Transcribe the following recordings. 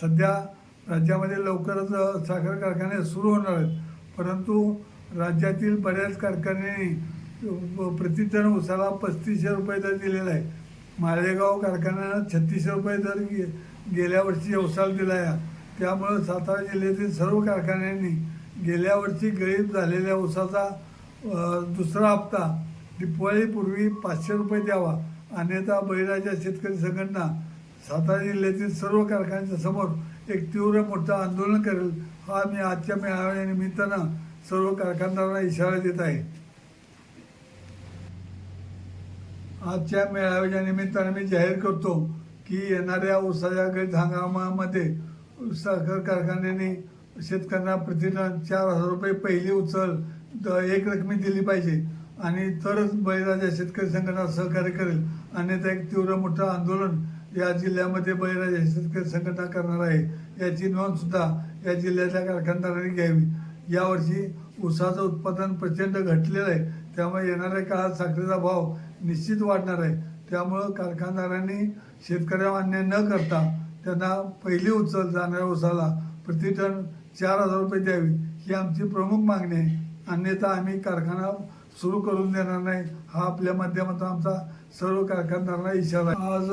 सध्या राज्यामध्ये लवकरच साखर कारखाने सुरू होणार आहेत. परंतु राज्यातील बऱ्याच कारखान्यांनी प्रतिटन उसाला पस्तीसशे रुपये दर दिलेला आहे. माळेगाव कारखान्यानं छत्तीसशे रुपये दर गे गेल्या वर्षी उसाला दिला आहे. त्यामुळं सातारा जिल्ह्यातील सर्व कारखान्यांनी गेल्या वर्षी गरीब झालेल्या उसाचा दुसरा हप्ता दिवाळीपूर्वी पाचशे रुपये द्यावा. अन्यथा बळीराजा शेतकरी संघटना सातारा जिल्ह्यातील सर्व कारखान्यांच्या समोर एक तीव्र मोठं आंदोलन करेल हा मी आजच्या मेळाव्या निमित्तानं सर्व कारखानदारांना इशारा देत आहे. आजच्या मेळाव्याच्या निमित्ताने मी जाहीर करतो की येणाऱ्या उसाच्या गळीत हंगामामध्ये साखर कारखान्याने शेतकऱ्यांना प्रतिटन चार हजार रुपये पहिली उचल द- एक रकमी दिली पाहिजे आणि तरच बळीराजा शेतकरी संघटना सहकार्य करेल. अन्यथा एक तीव्र मोठं आंदोलन या जिल्ह्यामध्ये बळीराजा शेतकरी संघटना करणार आहे. याची नोंद सुद्धा या जिल्ह्यातल्या कारखानदारांनी घ्यावी. यावर्षी ऊसाचं उत्पादन प्रचंड घटलेलं आहे. त्यामुळे येणाऱ्या काळात साखरेचा भाव निश्चित वाढणार आहे. त्यामुळं कारखानदारांनी शेतकऱ्या मान्य न करता त्यांना पहिली उचल जाणाऱ्या ऊसाला प्रति टन चार हजार रुपये द्यावी. ही आमची प्रमुख मागणी आहे. अन्यथा आम्ही कारखाना सुरू करून देणार नाही. हा आपल्या माध्यमातून आमचा सर्व कारखानदारांना इशारा. आज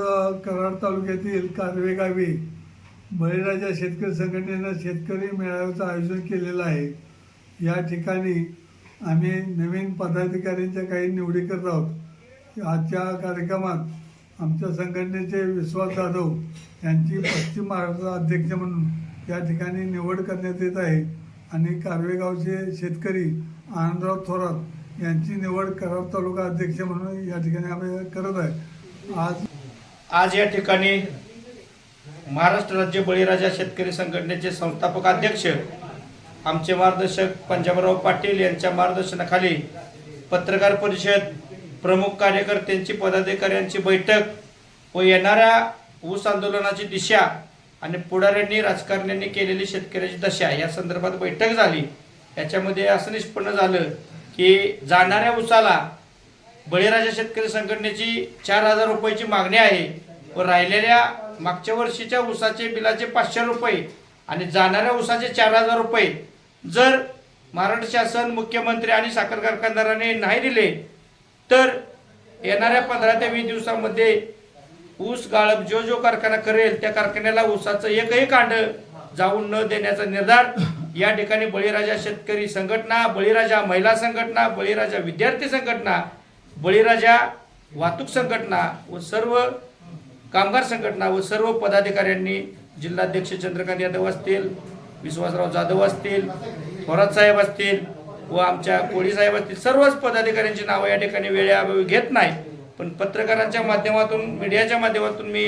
कराड तालुक्यातील कारवे गावी बळीराजा शेतकरी संघटनेनं शेतकरी मेळाव्याचं आयोजन केलेलं आहे. या ठिकाणी आम्ही नवीन पदाधिकाऱ्यांच्या काही निवडी करत आहोत. आजच्या कार्यक्रमात आमच्या संघटनेचे विश्वास जाधव यांची पश्चिम महाराष्ट्र अध्यक्ष म्हणून या ठिकाणी निवड करण्यात येत आहे. आणि कारवेगावचे शेतकरी आनंदराव थोरात यांची निवड करार तालुका अध्यक्ष म्हणून या ठिकाणी आम्ही करत आहे. आज आज या ठिकाणी महाराष्ट्र राज्य बळीराजा शेतकरी संघटनेचे संस्थापक अध्यक्ष आमचे मार्गदर्शक पंजाबराव पाटील यांच्या मार्गदर्शनाखाली पत्रकार परिषद प्रमुख कार्यकर्त्यांची पदाधिकाऱ्यांची बैठक व येणाऱ्या ऊस आंदोलनाची दिशा आणि पुढाऱ्यांनी राजकारण्यांनी केलेली शेतकऱ्याची दशा या संदर्भात बैठक झाली. याच्यामध्ये असं निष्पन्न झालं की जाणाऱ्या ऊसाला बळीराजा शेतकरी संघटनेची चार हजार रुपयाची मागणी आहे व राहिलेल्या मागच्या वर्षीच्या उसाचे बिलाचे पाचशे रुपये आणि जाणाऱ्या उसाचे चार हजार रुपये जर महाराष्ट्र शासन मुख्यमंत्री आणि साखर कारखानदाराने नाही दिले तर येणाऱ्या पंधरा ते वीस दिवसामध्ये ऊस गाळप जो जो कारखाना करेल त्या कारखान्याला ऊसाचं एकही कांड जाऊन न देण्याचा निर्धार या ठिकाणी बळीराजा शेतकरी संघटना बळीराजा महिला संघटना बळीराजा विद्यार्थी संघटना बळीराजा वाहतूक संघटना व सर्व कामगार संघटना व सर्व पदाधिकाऱ्यांनी जिल्हाध्यक्ष चंद्रकांत यादव असतील विश्वासराव जाधव असतील थोरात साहेब असतील व आमच्या कोळी साहेब असतील सर्वच पदाधिकाऱ्यांची नावं या ठिकाणी वेळेअभावी घेत नाही पण पत्रकारांच्या माध्यमातून मीडियाच्या माध्यमातून मी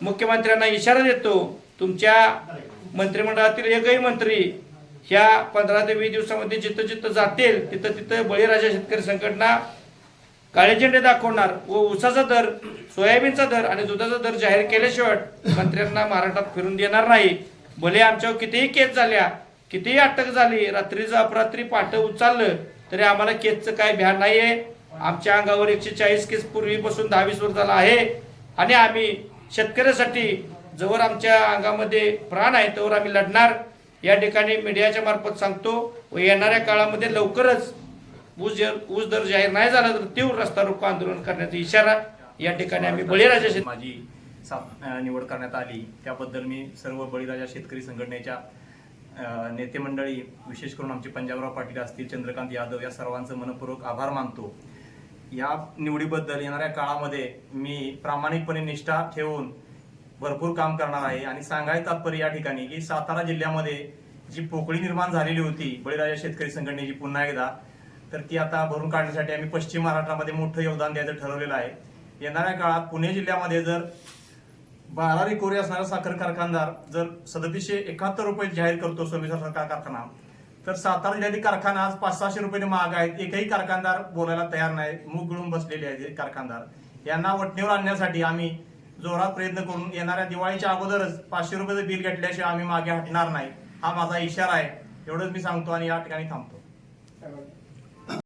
मुख्यमंत्र्यांना इशारा देतो तुमच्या मंत्रिमंडळातील एकही मंत्री ह्या पंधरा ते वीस दिवसामध्ये जिथं जिथं जातील तिथं तिथं बळीराजा शेतकरी संघटना काळे झेंडे दाखवणार व ऊसाचा दर सोयाबीनचा दर आणि दुधाचा दर जाहीर केल्याशिवाय मंत्र्यांना महाराष्ट्रात फिरून देणार नाही. भले आमच्यावर कितीही केस झाल्या कितीही अटक झाली रात्रीचं अपरात्री पाठ उचललं तरी आम्हाला केसचं काय भ्यान नाही आहे आमच्या अंगावर एकशे चाळीस केस पूर्वीपासून दहावीस वर वर्ष झाला आहे. आणि आम्ही शेतकऱ्यासाठी जवळ आमच्या अंगामध्ये प्राण आहे तोवर आम्ही लढणार. या ठिकाणी मीडियाच्या मार्फत सांगतो व येणाऱ्या काळामध्ये लवकरच ऊस ऊस दर जाहीर नाही झाला तर तीव्र रस्ता रोको आंदोलन करण्याचा इशारा या ठिकाणी आम्ही बळीराजा माझी सा निवड करण्यात आली. त्याबद्दल मी सर्व बळीराजा शेतकरी संघटनेच्या नेते मंडळी विशेष करून आमचे पंजाबराव पाटील असतील चंद्रकांत यादव या सर्वांचं मनपूर्वक आभार मानतो. या निवडीबद्दल येणाऱ्या काळामध्ये मी प्रामाणिकपणे निष्ठा ठेवून भरपूर काम करणार आहे. आणि सांगायचं तात्पर्य या ठिकाणी की सातारा जिल्ह्यामध्ये जी पोकळी निर्माण झालेली होती बळीराजा शेतकरी संघटनेची पुन्हा एकदा तर ती आता भरून काढण्यासाठी आम्ही पश्चिम महाराष्ट्रामध्ये मोठं योगदान द्यायचं ठरवलेलं आहे. येणाऱ्या काळात पुणे जिल्ह्यामध्ये जर बारा रिकोरी असणारा साखर कारखानदार जर सदतीसशे एकाहत्तर रुपये जाहीर करतो सोमेश्वर सरकार कारखाना तर सातारा जिल्ह्यातील कारखाना आज पाच सहाशे रुपये महाग आहेत. एकही कारखानदार बोलायला तयार नाही. मूग गळून बसलेले आहेत कारखानदार. यांना वटणीवर आणण्यासाठी आम्ही जोरात प्रयत्न करून येणाऱ्या दिवाळीच्या अगोदरच पाचशे रुपयाचं बिल घेतल्याशिवाय आम्ही मागे हटणार नाही. हा माझा इशारा आहे. एवढंच मी सांगतो आणि या ठिकाणी थांबतो.